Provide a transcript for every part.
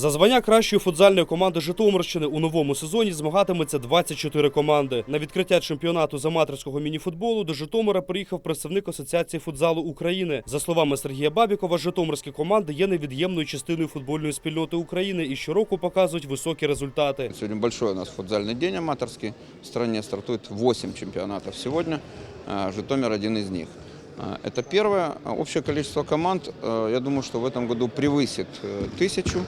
За звання кращої футзальної команди Житомирщини у новому сезоні змагатиметься 24 команди. На відкриття чемпіонату з аматорського мініфутболу до Житомира приїхав представник Асоціації футзалу України. За словами Сергія Бабікова, житомирські команди є невід'ємною частиною футбольної спільноти України і щороку показують високі результати. Сегодня большой у нас футзальный день аматорский. В стране стартует 8 чемпионатов сегодня. А, Житомир один из них. А, Это первое. А Общее количество команд, э, я думаю, что в этом году превысит э, тысячу.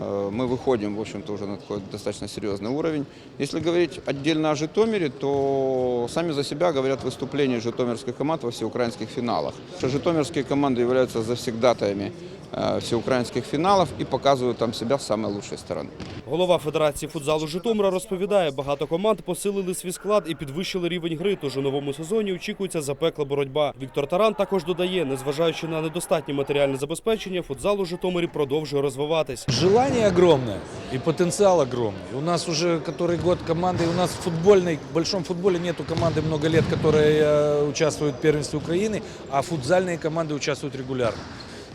Э, Мы выходим, в общем-то, уже на такой достаточно серьезный уровень. Если говорить отдельно о Житомире, то сами за себя говорят выступления житомирских команд во всеукраинских финалах. Что Житомирские команды являются завсегдатаями э, всеукраинских финалов и показывают там себя с самой лучшей стороны. Голова Федерації футзалу Житомира розповідає, багато команд посилили свій склад і підвищили рівень гри. Тож у новому сезоні очікується запекла боротьба. Віктор Таран також додає, незважаючи на недостатнє матеріальне забезпечення, футзал у Житомирі продовжує розвиватись. Желание огромное и потенциал огромный. У нас уже который год команды, у нас в футбольной, в большом футболе нету команды много лет, которые э, участвуют в первенстве Украины, а футзальные команды участвуют регулярно.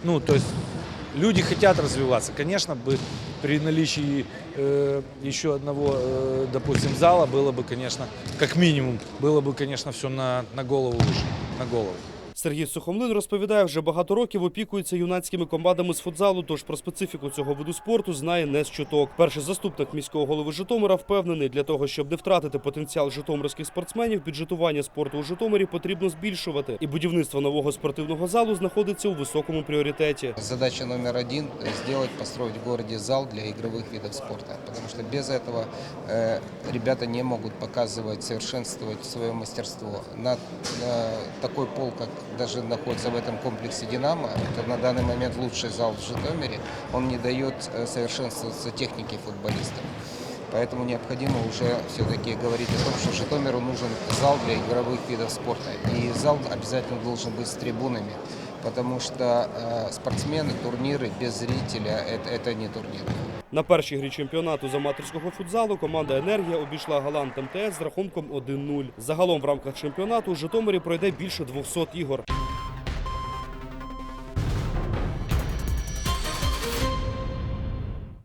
Ну, то есть люди хотят развиваться. Конечно, бы при наличии э, еще одного, э, допустим, зала было бы, конечно, как минимум, было бы, конечно, все на, на голову выше, на голову. Сергій Сухомлин розповідає, вже багато років опікується юнацькими командами з футзалу, тож про специфіку цього виду спорту знає не з чуток. Перший заступник міського голови Житомира впевнений, для того, щоб не втратити потенціал житомирських спортсменів, бюджетування спорту у Житомирі потрібно збільшувати. І будівництво нового спортивного залу знаходиться у високому пріоритеті. Задача номер один – сделать, построить в городе зал для игровых видов спорта. Потому что без этого э, ребята не могут показывать, совершенствовать свое мастерство. На, на такой пол, как даже находится в этом комплексе «Динамо», это на данный момент лучший зал в Житомире, он не дает э, совершенствоваться технике футболистов. Поэтому необходимо уже все-таки говорить о том, что Житомиру нужен зал для игровых видов спорта. И зал обязательно должен быть с трибунами, потому что э, спортсмены, турниры без зрителя это, это не турнир. На першій грі чемпіонату з аматорського футзалу команда Енергія обійшла Галант МТС з рахунком 1-0. Загалом в рамках чемпіонату у Житомирі пройде більше 200 ігор.